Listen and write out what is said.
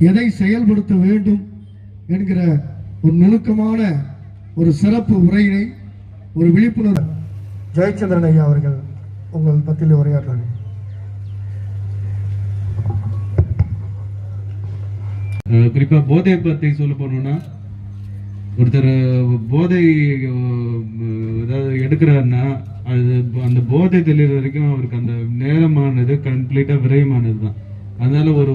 எதை செயல்படுத்த வேண்டும் என்கிற ஒரு நுணுக்கமான ஒரு சிறப்பு உரையினை ஒரு விழிப்புணர்வு. ஜெயச்சந்திரன் ஐயா அவர்கள் உங்கள் பத்தியில் உரையாற்றாங்க அஹ் குறிப்பா போதை பத்தி சொல்ல போனோம்னா ஒருத்தர் போதை ஏதாவது எடுக்கிறாருன்னா அது அந்த போதை தெளிவு வரைக்கும் அவருக்கு அந்த நேரமானது கம்ப்ளீட்டா விரயமானது தான் அதனால ஒரு